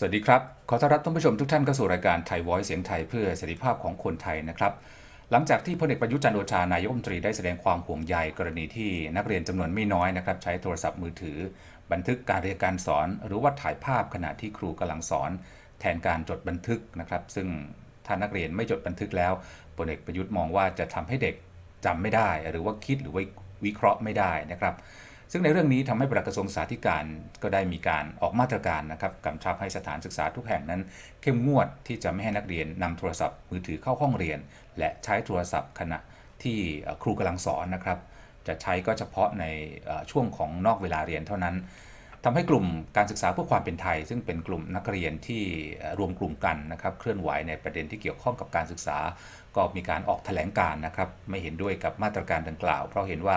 สวัสดีครับ ขอต้อนรับท่านผู้ชมทุกท่านเข้าสู่รายการไทย Voice เสียงไทยเพื่อเสรีภาพของคนไทยนะครับ หลังจากที่พลเอกประยุทธ์จันทร์โอชานายกรัฐมนตรีได้แสดงความห่วงใยกรณีที่นักเรียนจำนวนไม่น้อยนะครับใช้โทรศัพท์มือถือ บันทึกการเรียนการสอน หรือว่าถ่ายภาพขณะที่ครูกำลังสอน แทนการจดบันทึกนะครับ ซึ่งถ้านักเรียนไม่จดบันทึกแล้วพลเอกประยุทธ์มองว่าจะทำให้เด็กจำไม่ได้ หรือว่าคิดหรือว่าวิเคราะห์ไม่ได้นะครับ ซึ่งในเรื่องนี้ทำให้ปลัดกระทรวงสาธารณสุขก็ได้มีการออกมาตรการนะครับกำชับให้สถานศึกษาทุกแห่งนั้น เข้มงวดที่จะไม่ให้นักเรียนนำโทรศัพท์มือถือเข้าห้องเรียน และใช้โทรศัพท์ขณะที่ครูกำลังสอนนะครับ จะใช้ก็เฉพาะในช่วงของนอกเวลาเรียนเท่านั้นทำให้กลุ่มการศึกษาเพื่อความเป็นไทย ซึ่งเป็นกลุ่มนักเรียนที่รวมกลุ่มกันนะครับเคลื่อนไหวในประเด็นที่เกี่ยวข้องกับการศึกษา ก็มีการออกแถลงการนะครับไม่เห็นด้วยกับมาตรการดังกล่าว เพราะเห็นว่า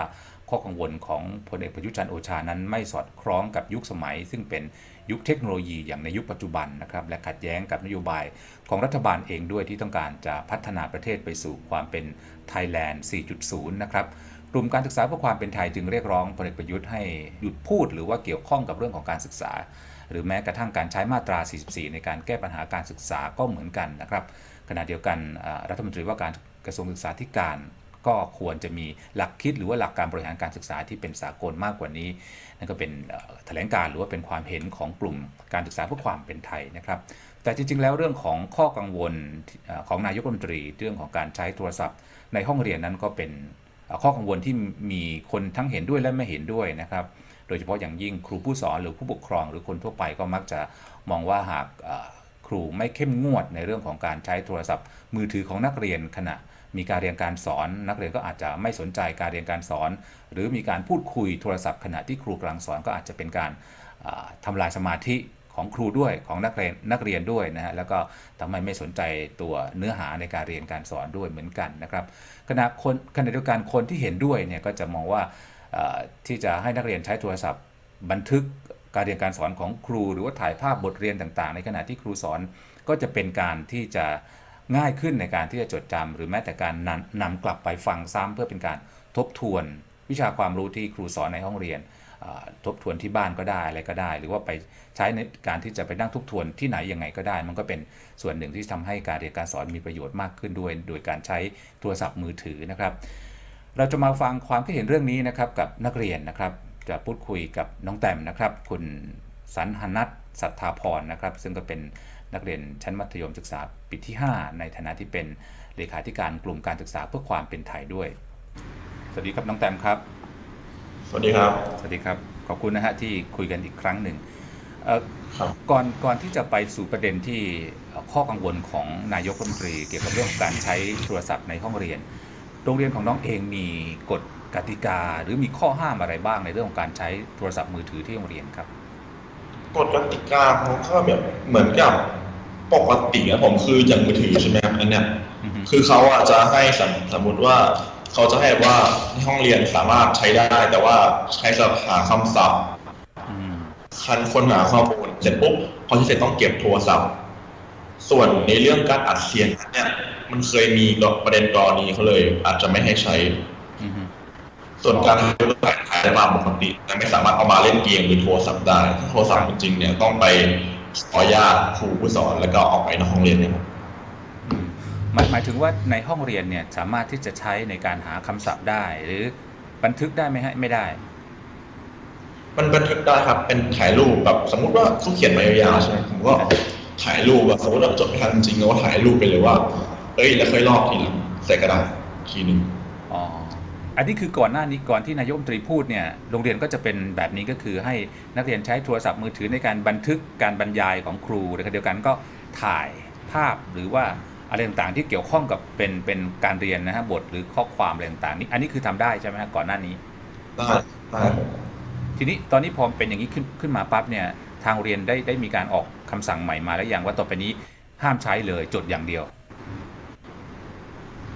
ข้อกังวลของพลเอกประยุทธ์จันทร์โอชานั้นไม่สอดคล้องกับยุคสมัย ซึ่งเป็นยุคเทคโนโลยีอย่างในยุคปัจจุบันนะครับและขัดแย้งกับนโยบายของรัฐบาลเองด้วยที่ต้องการจะพัฒนาประเทศไปสู่ความเป็นไทยแลนด์ 4.0 นะครับกลุ่มการศึกษาเพื่อความเป็นไทยจึงเรียกร้องพลเอกประยุทธ์ให้หยุดพูดหรือว่าเกี่ยวข้องกับเรื่องของการศึกษา หรือแม้กระทั่งการใช้มาตรา 44 ในการแก้ปัญหาการศึกษาก็เหมือนกันนะครับขณะเดียวกันรัฐมนตรีว่าการกระทรวงศึกษาธิการ ก็ควรจะมีหลักคิดหรือว่าหลักการบริหารการศึกษาที่เป็นสากลมากกว่านี้ นั่นก็เป็นแถลงการหรือว่าเป็นความเห็นของกลุ่มการศึกษาเพื่อความเป็นไทยนะครับ แต่จริงๆ แล้วเรื่องของข้อกังวลของนายกรัฐมนตรีเรื่องของการใช้โทรศัพท์ ในห้องเรียนนั้นก็เป็นข้อกังวลที่มีคนทั้งเห็นด้วยและไม่เห็นด้วยนะครับ โดยเฉพาะอย่างยิ่งครูผู้สอนหรือผู้ปกครอง หรือคนทั่วไปก็มักจะมองว่าหากครูไม่เข้มงวดในเรื่องของการใช้โทรศัพท์ มือถือของนักเรียนขณะ มีการเรียนการสอน นักเรียนก็อาจจะไม่สนใจการเรียนการสอน หรือมีการพูดคุยโทรศัพท์ขณะที่ครูกำลังสอนก็อาจจะเป็นการอ่าทำลายสมาธิของครูด้วยของนักเรียนนักเรียนด้วยนะฮะแล้วก็ทำให้ไม่สนใจตัวเนื้อหาในการเรียนการสอนด้วยเหมือนกันนะครับขณะคนขณะเดียวกันคนที่เห็นด้วยเนี่ยก็จะมองว่าที่จะให้นักเรียนใช้โทรศัพท์บันทึกการเรียนการสอนของครู หรือว่าถ่ายภาพบทเรียนต่าง ๆ ในขณะที่ครูสอนก็จะเป็นการที่จะ ง่ายขึ้นในการที่จะจดจำหรือแม้แต่การนำนำกลับไปฟังซ้ำเพื่อเป็นการทบทวนวิชาความรู้ที่ครูสอนในห้องเรียน ทบทวนที่บ้านก็ได้อะไรก็ได้ หรือว่าไปใช้ในการที่จะไปนั่งทบทวนที่ไหนยังไงก็ได้ มันก็เป็นส่วนหนึ่งที่ทำให้การเรียนการสอนมีประโยชน์มากขึ้นด้วย โดยการใช้โทรศัพท์มือถือนะครับ เราจะมาฟังความคิดเห็นเรื่องนี้นะครับกับนักเรียนนะครับ จะพูดคุยกับน้องแต้มนะครับ คุณสันหนัทสัทธาพรนะครับ ซึ่งก็เป็น นักเรียนชั้นมัธยมศึกษาปีที่ 5 ในฐานะที่เป็นเลขาธิการกลุ่มการศึกษาเพื่อความเป็นไทยด้วย สวัสดีครับน้องแต้มครับ สวัสดีครับ สวัสดีครับ ขอบคุณนะฮะที่คุยกันอีกครั้งหนึ่งเอ่อครับก่อนก่อนที่จะไปสู่ประเด็นที่เอ่อข้อกังวลของนายกรัฐมนตรี เกี่ยวกับเรื่องของการใช้โทรศัพท์ในห้องเรียน โรงเรียนของน้องเองมีกฎกติกา หรือมีข้อห้ามอะไรบ้างในเรื่องของการใช้โทรศัพท์มือถือที่โรงเรียนครับกฎกติกาเขาก็แบบเหมือนกับ ปกติอะผมคืออย่างมือถือใช่ไหมครับอันเนี้ยอือฮึ คือเขาอาจจะให้สมสมมติว่าเขาจะให้ว่าในห้องเรียนสามารถใช้ได้ แต่ว่าใช้สำหรับหาคำศัพท์ อืม คันค้นหาข้อมูลเสร็จปุ๊บพอที่เสร็จต้องเก็บโทรศัพท์ ส่วนในเรื่องการอัดเสียงเนี่ย มันเคยมีประเด็นกรณีเขาเลย อาจจะไม่ให้ใช้ อือฮึส่วนการให้รูปถ่ายถ่ายได้ตามปกติแต่ไม่สามารถเอามาเล่นเกมหรือโทรศัพท์ได้ถ้าโทรศัพท์จริงๆเนี่ยต้องไป ขออนุญาตครูผู้สอนแล้วก็ออกไปนอกห้องเรียนเนี่ยครับอืมหมายหมายถึงว่าในห้องเรียนเนี่ยสามารถที่จะใช้ในการหาคำศัพท์ได้ หรือบันทึกได้ไหมฮะไม่ได้ มันบันทึกได้ครับ เป็นถ่ายรูปแบบสมมุติว่าเขาเขียนมายาวๆใช่ไหมผมก็ถ่ายรูปแบบสมมติว่าจดไม่ทันจริงๆก็ถ่ายรูปไปเลยว่า เอ้ยแล้วค่อยลอกทีหลังใส่กระดาษทีหนึงอ๋อ อันนี้คือก่อนหน้านี้ก่อนที่นายกรัฐมนตรีพูดเนี่ยโรงเรียนก็จะเป็นแบบนี้ก็คือให้นักเรียนใช้โทรศัพท์มือถือในการบันทึกการบรรยายของครูในขณะเดียวกันก็ถ่ายภาพหรือว่าอะไรต่างๆที่เกี่ยวข้องกับเป็นเป็นการเรียนนะฮะบทหรือข้อความอะไรต่างๆนี่อันนี้คือทำได้ใช่ไหมฮะก่อนหน้านี้ได้ได้ทีนี้ตอนนี้พอเป็นอย่างนี้ขึ้นขึ้นมาปั๊บเนี่ยทางโรงเรียนได้ได้มีการออกคำสั่งใหม่มาแล้วอย่างว่าต่อไปนี้ห้ามใช้เลยจดอย่างเดียว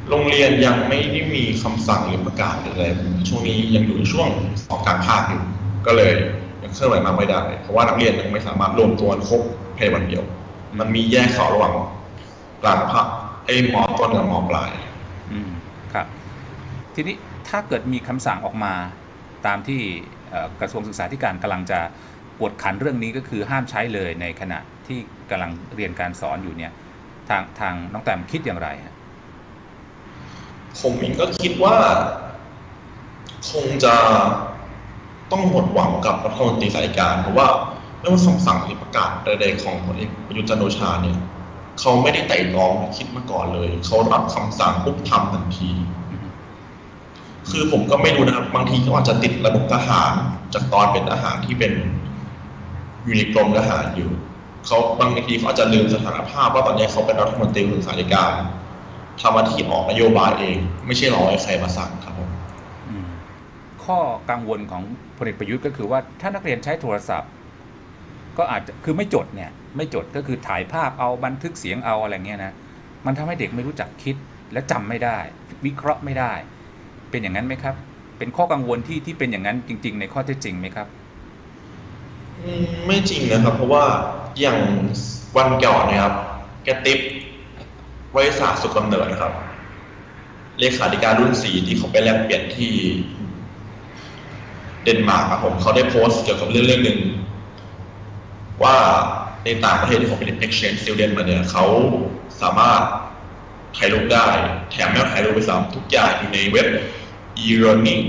โรงเรียนยังไม่ได้มีคำสั่งหรือประกาศอะไรช่วงนี้ยังอยู่ในช่วงสอบกลารภาคอยู่ก็เลยยังเคลื่อนไหวมาไม่ได้ เพราะว่านักเรียนยังไม่สามารถรวมตัวครบภายในวันเดียว มันมีแยกสอบระหว่างกลางภาคไอ้มอต้นกับมอปลาย อืมครับ ทีนี้ถ้าเกิดมีคำสั่งออกมาตามที่กระทรวงศึกษาธิการกำลังจะกวดขันเรื่องนี้ก็คือห้ามใช้เลยในขณะที่กำลังเรียนการสอนอยู่เนี่ย ทางทางน้องแต้มคิดอย่างไรฮะ ผมเองก็คิดว่า คงจะต้องหมดหวังกับรัฐมนตรีสายการ เพราะว่าไม่ว่าคำสั่งหรือประกาศใดๆของพลเอกประยุทธ์จันโอชาเนี่ยเขาไม่ได้ไต่ตรองคิดมาก่อนเลย เขารับคำสั่งปุ๊บทำทันที คือผมก็ไม่รู้นะครับบางทีเขาอาจจะติดระบบทหาร จากตอนเป็นทหารที่เป็นอยู่ในกรมทหารอยู่เขาบางทีเขาอาจจะลืมสถานภาพว่าตอนนี้เขาเป็นรัฐมนตรีกระทรวงสาธารณการ ทำหน้าที่ออกนโยบายเอง ไม่ใช่รอให้ใครมาสั่งครับผมอืมข้อกังวลของพลเอกประยุทธ์ก็คือว่าถ้านักเรียนใช้โทรศัพท์ ก็อาจจะคือไม่จดเนี่ย ไม่จดก็คือถ่ายภาพเอาบันทึกเสียงเอาอะไรเงี้ยนะมันทำให้เด็กไม่รู้จักคิดและจำไม่ได้ วิเคราะห์ไม่ได้ เป็นอย่างนั้นไหมครับ เป็นข้อกังวลที่ที่เป็นอย่างนั้นจริง ๆ ในข้อเท็จจริงไหมครับอืมไม่จริงนะครับ เพราะว่าอย่างวันก่อนเนะครับแกติปไว ยศาสตร์สุขกำเนิดนะครับ เลขาธิการรุ่นสี่ที่เขาไปแลกเปลี่ยนที่ เดนมาร์กครับผมเขาได้โพสต์เกี่ยวกับเรื่องเรื่องหนึ่งว่าในต่างประเทศที่เขาเป็น exchange student มาเนี่ยเขาสามารถถ่ายรูปได้ แถมไม่ต้องถ่ายรูปไปซ้ำทุกอย่างอยู่ในเว็บ e-learning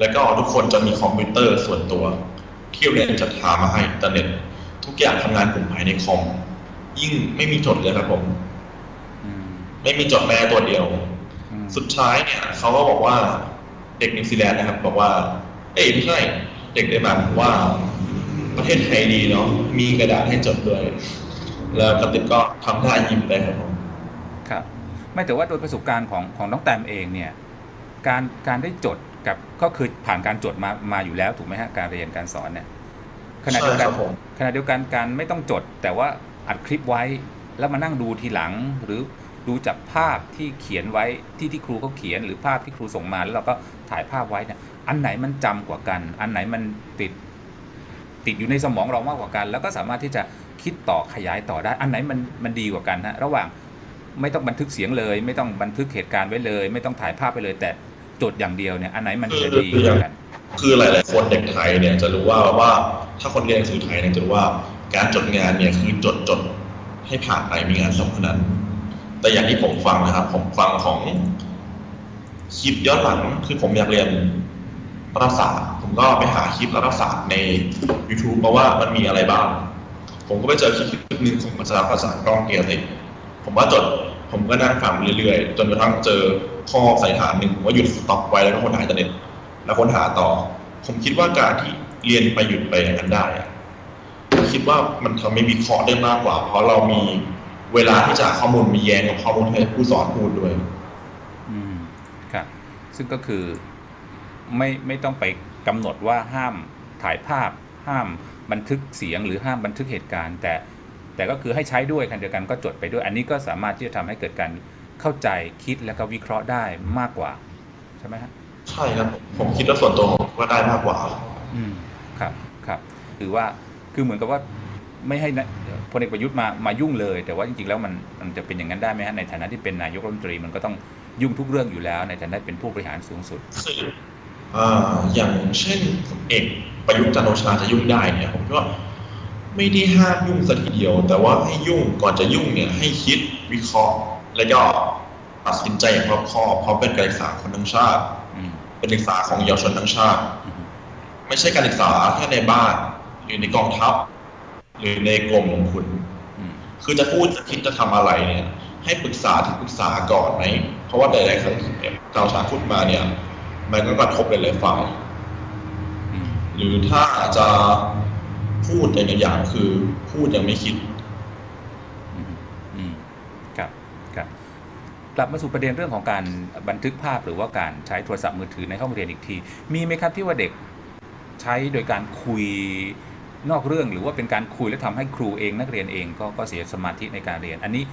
แล้วก็ทุกคนจะมีคอมพิวเตอร์ส่วนตัวที่เรียนจัดหามาให้อินเทอร์เน็ต ทุกอย่างทำงานกลุ่มภายในคอม ยิ่งไม่มีจดเลยครับผม ไม่มีจดแม่ตัวเดียวอืมสุดท้ายเนี่ยเขาก็บอกว่าเด็กนิวซีแลนด์นะครับ บอกว่า เอ้ยไม่ใช่เด็กได้มาบอกว่า ประเทศไทยดีเนาะมีกระดาษให้จดด้วย แล้วกระติกก็ทำท่ายิ้มเลยครับผมครับ ไม่แต่ว่าโดยประสบการณ์ของของน้องแตมเองเนี่ย การการได้จดกับก็คือผ่านการจดมามาอยู่แล้วถูกไหมฮะการเรียนการสอนเนี่ยขณะเดียวกันใช่ครับผมขณะเดียวกันการไม่ต้องจด แต่ว่าอัดคลิปไว้แล้วมานั่งดูทีหลังหรือ ดูจากภาพที่เขียนไว้ที่ที่ครูเขาเขียน หรือภาพที่ครูส่งมาแล้วเราก็ถ่ายภาพไว้เนี่ยอันไหนมันจำกว่ากัน อันไหนมันติดติดอยู่ในสมองเรามากกว่ากัน แล้วก็สามารถที่จะคิดต่อขยายต่อได้ อันไหนมันมันดีกว่ากันฮะระหว่างไม่ต้องบันทึกเสียงเลย ไม่ต้องบันทึกเหตุการณ์ไว้เลย ไม่ต้องถ่ายภาพไปเลย แต่จดอย่างเดียวเนี่ยอันไหนมันจะดีกว่ากันคือหลาย ๆ คนเด็กไทยเนี่ยจะรู้ว่าว่าถ้าคนเรียนหนังสือไทยเนี่ยจะรู้ว่าการจดงานเนี่ยคือจดจดให้ผ่านไปมีงานสำคัญนั้น แต่อย่างที่ผมฟังนะครับ ผมฟังของคลิปย้อนหลังคือผมอยากเรียนรัฐศาสตร์ผมก็ไปหาคลิปรัฐศาสตร์ใน YouTube เพราะว่ามันมีอะไรบ้าง ผมก็ไปเจอคลิปหนึ่งของอาจารย์ภาษากล้องเกียรติผมว่าจดผมก็นั่งฟังเรื่อยๆ จนกระทั่งเจอข้อสันนิษฐานหนึ่งผมก็หยุดสต็อปไว้แล้วก็ค้นหาอินเทอร์เน็ตแล้วค้นหาต่อ ผมคิดว่าการที่เรียนไปหยุดไปอย่างนั้นได้คิดว่ามันทำให้วิเคราะห์ได้มากกว่า เพราะเรามี เวลาที่จะหาข้อมูลมีแย้งกับข้อมูลที่ผู้สอนพูดด้วย อืมครับ ซึ่งก็คือไม่ไม่ต้องไปกำหนดว่าห้ามถ่ายภาพ ห้ามบันทึกเสียงหรือห้ามบันทึกเหตุการณ์ แต่แต่ก็คือให้ใช้ด้วยกันเดียวกันก็จดไปด้วย อันนี้ก็สามารถที่จะทำให้เกิดการเข้าใจคิดแล้วก็วิเคราะห์ได้มากกว่า ใช่ไหมฮะใช่ครับผมคิดว่าส่วนตัวผมว่าได้มากกว่า อืมครับครับ คือว่าคือเหมือนกับว่า ไม่ให้นะพลเอกประยุทธ์มามายุ่งเลย แต่ว่าจริงๆแล้วมันมันจะเป็นอย่างนั้นได้ไหมฮะในฐานะที่เป็นนายกรัฐมนตรีมันก็ต้องยุ่งทุกเรื่องอยู่แล้ว ในฐานะเป็นผู้บริหารสูงสุดคืออ่าอย่างเช่นพลเอกประยุทธ์จันทร์โอชาจะยุ่งได้เนี่ยผมก็ไม่ได้ห้ามยุ่งสัทีเดียว แต่ว่าให้ยุ่งก่อนจะยุ่งเนี่ยให้คิดวิเคราะห์ แล้วก็ตัดสินใจอย่างรอบคอบเพราะเป็นการศึกษาคนทั้งชาติอืมเป็นการศึกษาของเยาวชนทั้งชาติอืมไม่ใช่การศึกษาแค่ในบ้านหรือในกองทัพ หรือในกรมของคุณอืมคือจะพูดจะคิดจะทำอะไรเนี่ย ให้ปรึกษาที่ปรึกษาก่อนไหม เพราะว่าหลายๆครั้งที่ข่าวสารพูดมาเนี่ย มันก็กระทบหลายๆฝ่ายอืมหรือถ้าจะพูดอย่างอย่างคือพูดยังไม่คิดอืมอืมครับครับ กลับมาสู่ประเด็นเรื่องของการบันทึกภาพหรือว่าการใช้โทรศัพท์มือถือในห้องเรียนอีกที มีไหมครับที่ว่าเด็กใช้โดยการคุย นอกเรื่องหรือว่าเป็นการคุยแล้วทำให้ครูเองนักเรียนเองก็ก็เสียสมาธิในการเรียน อันนี้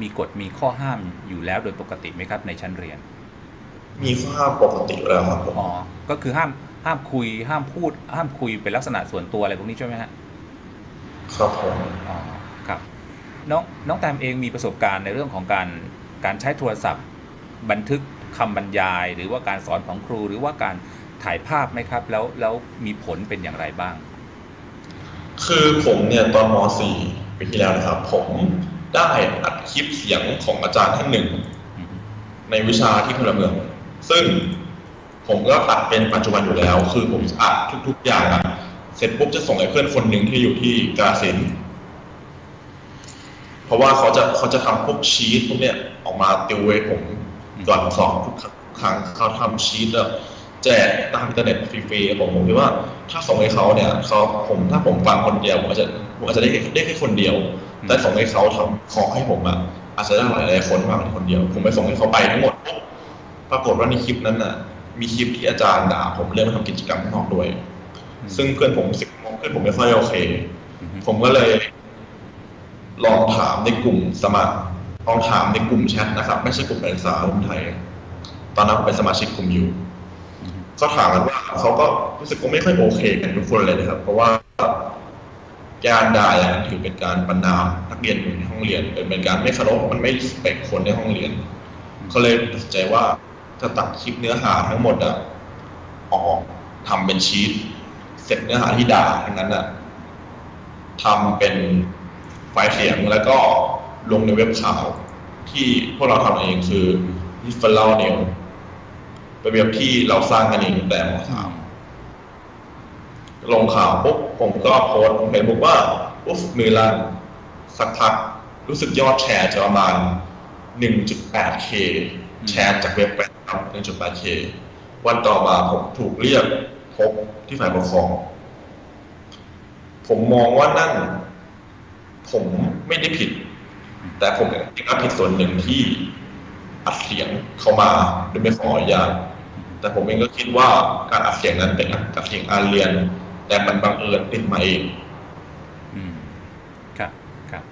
มีกฎมีข้อห้ามอยู่แล้วโดยปกติไหมครับในชั้นเรียน มีข้อห้ามปกติอยู่แล้วครับผมอ๋อก็คือห้ามห้ามคุยห้ามพูด ห้ามคุยเป็นลักษณะส่วนตัวอะไรพวกนี้ใช่ไหมฮะครับผมอ๋อครับน้องน้องแตมเองมีประสบการณ์ในเรื่องของการการใช้โทรศัพท์ บันทึกคำบรรยาย หรือว่าการสอนของครูหรือว่าการถ่ายภาพไหมครับ แล้วแล้วมีผลเป็นอย่างไรบ้าง คือผมเนี่ยตอนม .4 ปีที่แล้วนะครับ ผมได้อัดคลิปเสียงของอาจารย์ท่านหนึ่ง ในวิชาที่พลเมือง ซึ่งผมก็อัดเป็นปัจจุบันอยู่แล้ว คือผมอัดทุก ๆ อย่างอะเสร็จปุ๊บจะส่งให้เพื่อนคนหนึ่งที่อยู่ที่กาฬสินเพราะว่าเขาจะเขาจะทำพวกชีตพวกเนี้ยออกมาติวให้ผมก่อนสอบทุกครั้งเขาทำชีตแล้ว จกตามอินเทอร์เน็ตฟรีๆผมผมคิดว่าถ้าส่งให้เขาเนี่ยเขาผมถ้าผมฟังคนเดียวผมอาจจะผมอาจจะได้แค่ได้แค่คนเดียว แต่ส่งให้เขาทำขอให้ผมอะอาจจะได้หลายหลายๆคนมากกว่าคนเดียว ผมไปส่งให้เขาไปทั้งหมดปุ๊บปรากฏว่าในคลิปนั้นน่ะ มีคลิปที่อาจารย์ด่าผมเรื่องมาทำกิจกรรมข้างนอกด้วย ซึ่งเพื่อนผมสิบเพื่อนผมไม่ค่อยโอเคอืมผมก็เลยลองถามในกลุ่มสมัครลองถามในกลุ่มแชทนะครับ ไม่ใช่กลุ่มนักศึกษาคนไทย ตอนนั้นผมเป็นสมาชิกกลุ่มอยู่อืม เขาถามกันว่าเขาก็รู้สึกว่าไม่ค่อยโอเคกันทุกคนเลยนะครับ เพราะว่าการด่าอย่างนั้นถือเป็นการประนามนักเรียนในห้องเรียน เป็นการไม่เคารพมันไม่สเปคคนในห้องเรียนเขาเลยตัดสินใจว่าจะตัดคลิปเนื้อหาทั้งหมดอะออกทำเป็นชีตเสร็จเนื้อหาที่ด่าทั้งนั้นอะทำเป็นไฟล์เสียงแล้วก็ลงในเว็บข่าวที่พวกเราทำเองคือ r e f e r a l n e w ป็นเว็บที่เราสร้างกันเองแต่มสามลงข่าวปุ๊บผมก็โพสต์ลงเฟซบุ๊กว่าอุ๊บมือลั่นสักพักรู้สึกยอดแชร์จะประมาณ 1.8k แชร์จากเว็บไปครับ 1.8k วันต่อมาผมถูกเรียกพบที่ฝ่ายปกครอง ผมมองว่านั่น ผมไม่ได้ผิด แต่ผมเองก็ผิดส่วนหนึ่งที่อัดเสียงเข้ามาโดยไม่ขออนุญาต แต่ผมเองก็คิดว่าการอัดเสียงนั้นเป็นอัดเสียงอาเรียน แต่มันบังเอิญติดมาเองอืมครับครับ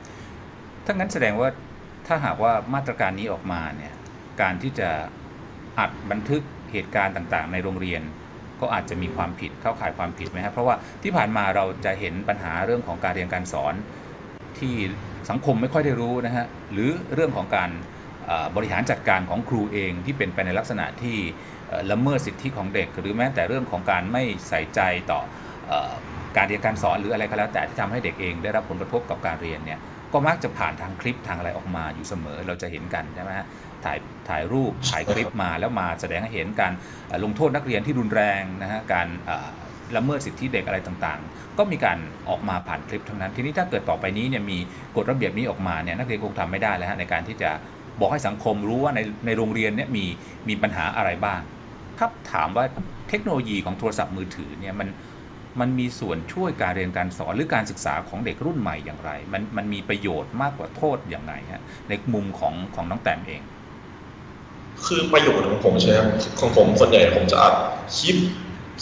ถ้างั้นแสดงว่าถ้าหากว่ามาตรการนี้ออกมาเนี่ย การที่จะอัดบันทึกเหตุการณ์ต่างๆ ในโรงเรียน ก็อาจจะมีความผิดเข้าข่ายความผิดไหมครับเพราะว่าที่ผ่านมาเราจะเห็นปัญหาเรื่องของการเรียนการสอนที่สังคมไม่ค่อยได้รู้นะฮะหรือเรื่องของการ บริหารจัดการของครูเองที่เป็นไปในลักษณะที่ละเมิดสิทธิของเด็ก หรือแม้แต่เรื่องของการไม่ใส่ใจต่ออการเรียนการสอนหรืออะไรก็แล้วแต่ที่ทำให้เด็กเองได้รับผลกระทบกับการเรียนเนี่ยก็มักจะผ่านทางคลิปทางอะไรออกมาอยู่เสมอเราจะเห็นกันใช่ไหมฮะถ่ายถ่ายรูปถ่ายคลิปมาแล้วมาแสดงให้เห็นการลงโทษนักเรียนที่รุนแรงนะฮะการละเมิดสิทธิเด็กอะไรต่างๆ ก็มีการออกมาผ่านคลิปทั้งนั้น ทีนี้ถ้าเกิดต่อไปนี้เนี่ยมีกฎระเบียบนี้ออกมาเนี่ยนักเรียนคงทำไม่ได้แล้วฮะในการที่จะ บอกให้สังคมรู้ว่าในในโรงเรียนเนี่ยมีมีปัญหาอะไรบ้าง ถ้าถามว่าเทคโนโลยีของโทรศัพท์มือถือเนี่ยมันมันมีส่วนช่วยการเรียนการสอนหรือการศึกษาของเด็กรุ่นใหม่อย่างไร มันมันมีประโยชน์มากกว่าโทษอย่างไรฮะในมุมของของน้องแต้มเอง คือประโยชน์ของผมใช่ไหมของผมส่วนใหญ่ผมจะอัดคลิป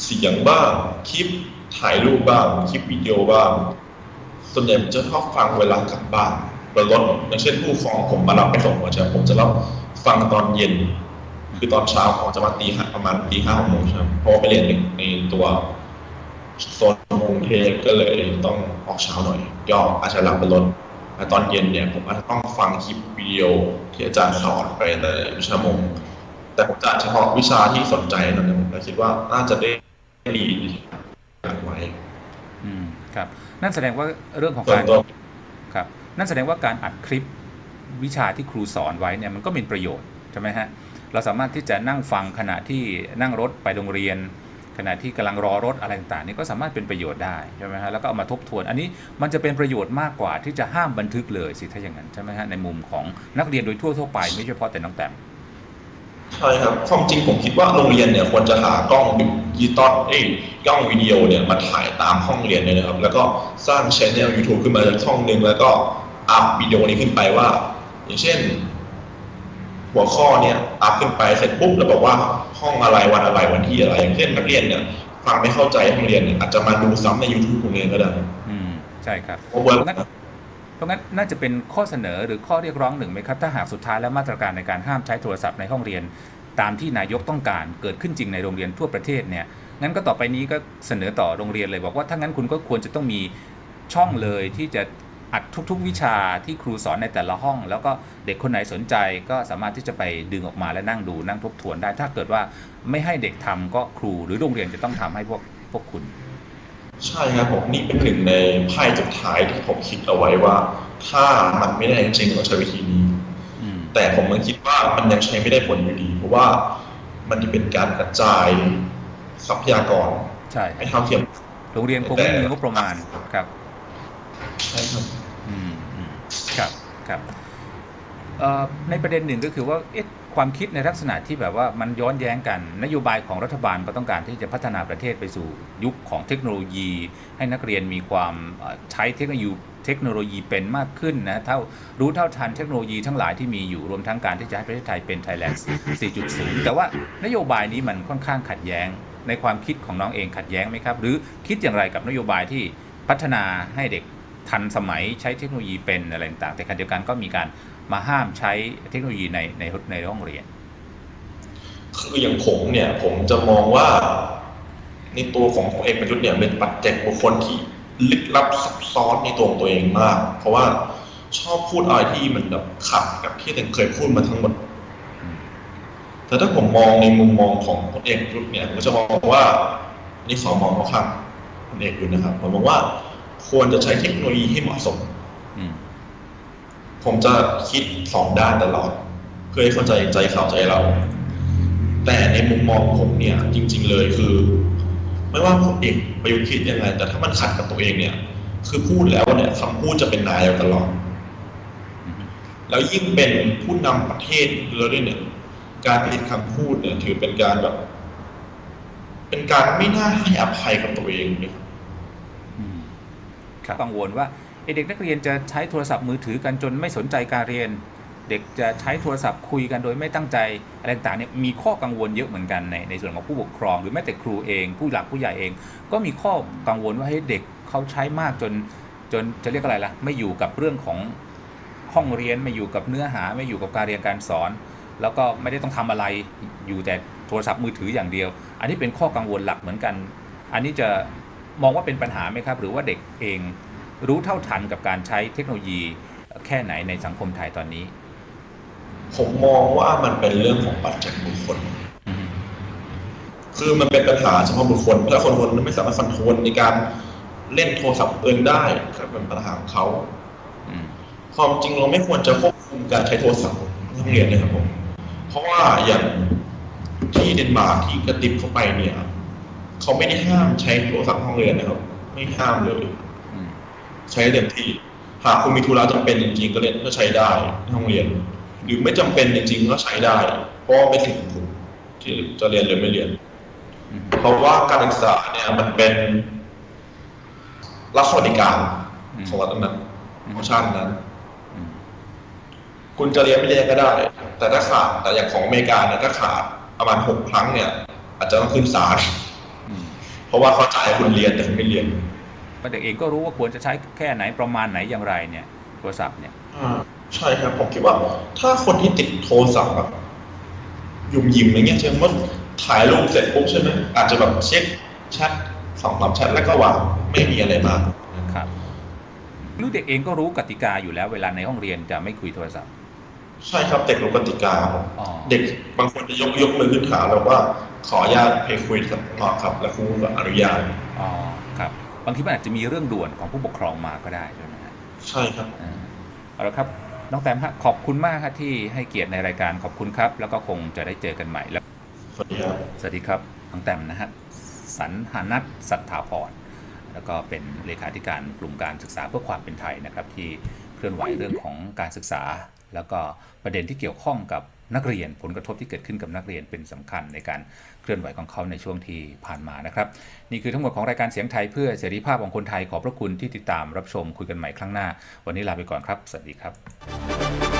เสียงบ้างคลิปถ่ายรูปบ้างคลิปวิดีโอบ้าง ส่วนใหญ่ผมจะชอบฟังเวลากลับบ้าน บนรถอย่างเช่นผู้ปกครองผมมารับไปส่งผมจะผมจะรับฟังตอนเย็น คือตอนเช้าผมจะมาตีห้าประมาณตีห้าหกโมงใช่ไหมเพราะว่าไปเรียนในตัวโซนกรุงเทพก็เลยต้องออกเช้าหน่อยย่ออาจจะหลับบนรถแต่ตอนเย็นเนี่ยผมอาจจะต้องฟังคลิปวิดีโอที่อาจารย์สอนไปในวิชาโมงแต่ผมจะเฉพาะวิชาที่สนใจนั่นนะผมก็คิดว่าน่าจะได้ดีกันไว้ อืมครับ นั่นแสดงว่าเรื่องของส่วกานรตัวครับ นั่นแสดงว่าการอัดคลิปวิชาที่ครูสอนไว้เนี่ยมันก็เป็นประโยชน์ใช่ไหมฮะเราสามารถที่จะนั่งฟังขณะที่นั่งรถไปโรงเรียน ขณะที่กำลังรอรถอะไรต่างๆนี่ก็สามารถเป็นประโยชน์ได้ใช่ไหมฮะแล้วก็เอามาทบทวน อันนี้มันจะเป็นประโยชน์มากกว่าที่จะห้ามบันทึกเลยสิถ้าอย่างนั้นใช่ไหมฮะในมุมของนักเรียนโดยทั่วทั่วๆไปไม่เฉพาะแต่น้องแต้มใช่ครับความจริงผมคิดว่าโรงเรียนเนี่ยควรจะหากล้องดิจิตอลเอ้ยกล้องวิดีโอเนี่ยมาถ่ายตามห้องเรียนเลยนะครับ แล้วก็สร้างช่อง YouTube ขึ้นมาช่องหนึ่งแล้วก็ อัพวิดีโอนี้ขึ้นไปว่า อย่างเช่น หัวข้อเนี่ยอัพขึ้นไปเสร็จปุ๊บแล้วบอกว่าห้องอะไรวันอะไรวันที่อะไร อย่างเช่นนักเรียนเนี่ยฟังไม่เข้าใจห้องเรียนเนี่ยอาจจะมาดูซ้ำใน YouTube โรงเรียนก็ได้ อืมใช่ครับเพราะว่าเพราะงั้นเพราะงั้นน่าจะเป็นข้อเสนอหรือข้อเรียกร้องหนึ่งไหมครับ ถ้าหากสุดท้ายแล้วมาตรการในการห้ามใช้โทรศัพท์ในห้องเรียน ตามที่นายกต้องการเกิดขึ้นจริงในโรงเรียนทั่วประเทศเนี่ยงั้นก็ต่อไปนี้ก็เสนอต่อโรงเรียนเลยบอกว่าถ้างั้นคุณก็ควรจะต้องมีช่องเลยที่จะ อัดทุกๆ วิชาที่ครูสอนในแต่ละห้อง แล้วก็เด็กคนไหนสนใจก็สามารถที่จะไปดึงออกมาและนั่งดูนั่งทบทวนได้ ถ้าเกิดว่าไม่ให้เด็กทำก็ครูหรือโรงเรียนจะต้องทำให้พวกพวกคุณ ใช่ครับผมนี่เป็นหนึ่งในไพ่สุดท้ายที่ผมคิดเอาไว้ว่า ถ้ามันไม่ได้จริงๆเราใช้วิธีนี้อืมแต่ผมยังคิดว่ามันยังใช้ไม่ได้ผลอยู่ดี เพราะว่ามันจะเป็นการกระจายทรัพยากรใช่ให้เท่าเทียมโรงเรียนคงไม่มีงบประมาณครับใช่ครับอืมอืม ครับครับในประเด็นหนึ่งก็คือว่าเอ๊ะความคิดในลักษณะที่แบบว่ามันย้อนแย้งกัน นโยบายของรัฐบาลก็ต้องการที่จะพัฒนาประเทศไปสู่ยุคของเทคโนโลยี ให้นักเรียนมีความใช้เทคโนโลยีเทคโนโลยีเป็นมากขึ้นนะเท่ารู้เท่าทันเทคโนโลยีทั้งหลายที่มีอยู่รวมทั้งการที่จะให้ประเทศไทยเป็น Thailand 4.0 แต่ว่านโยบายนี้มันค่อนข้างขัดแย้ง ในความคิดของน้องเองขัดแย้งไหมครับ หรือคิดอย่างไรกับนโยบายที่พัฒนาให้เด็ก ทันสมัยใช้เทคโนโลยีเป็นอะไรต่างๆแต่ขณะเดียวกันก็มีการมาห้ามใช้เทคโนโลยีในในในห้องเรียน คืออย่างผมเนี่ย ผมจะมองว่าในตัวของพลเอกประยุทธ์เนี่ยเป็นปัจเจกบุคคลที่ลึกลับซับซ้อนในตัวของตัวเองมาก เพราะว่าชอบพูดอะไรที่มันแบบขัดกับที่ตัวเองเคยพูดมาทั้งหมดอืมแต่ถ้าผมมองในมุมมองของพลเอกประยุทธ์เนี่ยผมก็จะมองว่านี่ขอมองเขาครับพลเอกประยุทธ์นะครับผมมองว่า ควรจะใช้เทคโนโลยีให้เหมาะสมอืมผมจะคิดสองด้านตลอด เพื่อให้เข้าใจใจเขาใจเรา แต่ในมุมมองผมเนี่ย จริง ๆ เลยคือ ไม่ว่าผมเอกประยุทธ์คิดยังไง แต่ถ้ามันขัดกับตัวเองเนี่ย คือพูดแล้วเนี่ยคำพูดจะเป็นนายเราตลอดอืมแล้วยิ่งเป็นผู้นำประเทศแล้วด้วยเนี่ย การผิดคำพูดเนี่ย ถือเป็นการแบบ เป็นการไม่น่าให้อภัยกับตัวเองเลยอืมครับ กังวลว่าเเด็กนักเรียนจะใช้โทรศัพท์มือถือกันจนไม่สนใจการเรียน เด็กจะใช้โทรศัพท์คุยกันโดยไม่ตั้งใจอะไรต่างๆเนี่ยมีข้อกังวลเยอะเหมือนกันในในส่วนของผู้ปกครอง หรือแม้แต่ครูเอง ผู้หลักผู้ใหญ่เอง ก็มีข้อกังวลว่าให้เด็กเขาใช้มากจนจนจะเรียกอะไรล่ะไม่อยู่กับเรื่องของห้องเรียนไม่อยู่กับเนื้อหาไม่อยู่กับการเรียนการสอน แล้วก็ไม่ได้ต้องทำอะไรอยู่แต่โทรศัพท์มือถืออย่างเดียว อันนี้เป็นข้อกังวลหลักเหมือนกัน อันนี้จะ มองว่าเป็นปัญหาไหมครับ หรือว่าเด็กเองรู้เท่าทันกับการใช้เทคโนโลยีแค่ไหนในสังคมไทยตอนนี้ ผมมองว่ามันเป็นเรื่องของปัจเจกบุคคลอืมคือมันเป็นปัญหาเฉพาะบุคคลถ้าคนคนนั้นไม่สามารถคอนโทรลในการเล่นโทรศัพท์เองได้ก็เป็นปัญหาของเขาอืมความจริงเราไม่ควรจะควบคุมการใช้โทรศัพท์ในห้องเรียนเลยครับผม เพราะว่าอย่างที่เดนมาร์กที่กระติบเข้าไปเนี่ย เขาไม่ได้ห้ามใช้โทรศัพท์ห้องเรียนนะครับ ไม่ห้ามเลยอืมใช้เต็มที่ หากคุณมีธุระจำเป็นจริงๆก็เล่นก็ใช้ได้ในห้องเรียน หรือไม่จำเป็นจริงๆก็ใช้ได้ เพราะว่าไม่ถึงคุณที่จะเรียนหรือไม่เรียนอืมเพราะว่าการศึกษาเนี่ยมันเป็นรัฐสวัสดิการอืมของรัฐนั้นอืมของชาตินั้นอืมคุณจะเรียนไม่เรียนก็ได้ แต่ถ้าขาดแต่อย่างของอเมริกาเนี่ยถ้าขาดประมาณหกครั้งเนี่ย อาจจะต้องขึ้นศาลอืม เพราะว่าเขาจ่ายให้คุณเรียนแต่คุณไม่เรียนว่าเด็กเองก็รู้ว่าควรจะใช้แค่ไหนประมาณไหนอย่างไรเนี่ยโทรศัพท์เนี่ยอ่าใช่ครับผมคิดว่า ถ้าคนที่ติดโทรศัพท์แบบยุ่มยิมอะไรเงี้ยเช่นว่าถ่ายรูปเสร็จปุ๊บใช่ไหมอาจจะแบบเช็คแชทสองสามแชทแล้วก็วางไม่มีอะไรมากครับลูกเด็กเองก็รู้กติกาอยู่แล้ว เวลาในห้องเรียนจะไม่คุยโทรศัพท์ ใช่ครับเด็กรู้กติกาอ๋อเด็กบางคนจะยกยกมือขึ้นถามเราว่า ขออนุญาตไปคุยกับหมอครับและครูก็อนุญาตอ๋อครับ บางทีมันอาจจะมีเรื่องด่วนของผู้ปกครองมาก็ได้ใช่ไหมฮะใช่ครับอ่าเอาละครับน้องแต้มฮะขอบคุณมากครับที่ให้เกียรติในรายการขอบคุณครับ แล้วก็คงจะได้เจอกันใหม่แล้วสวัสดีครับสวัสดีครับน้องแต้มนะฮะสันหานัทสัทธาพรแล้วก็เป็นเลขาธิการกลุ่มการศึกษาเพื่อความเป็นไทยนะครับ ที่เคลื่อนไหวเรื่องของการศึกษา แล้วก็ประเด็นที่เกี่ยวข้องกับนักเรียนผลกระทบที่เกิดขึ้นกับนักเรียนเป็นสำคัญในการ เคลื่อนไหวของเขาในช่วงที่ผ่านมานะครับ นี่คือทั้งหมดของรายการเสียงไทยเพื่อเสรีภาพของคนไทยขอบพระคุณที่ติดตามรับชมคุยกันใหม่ครั้งหน้า วันนี้ลาไปก่อนครับ สวัสดีครับ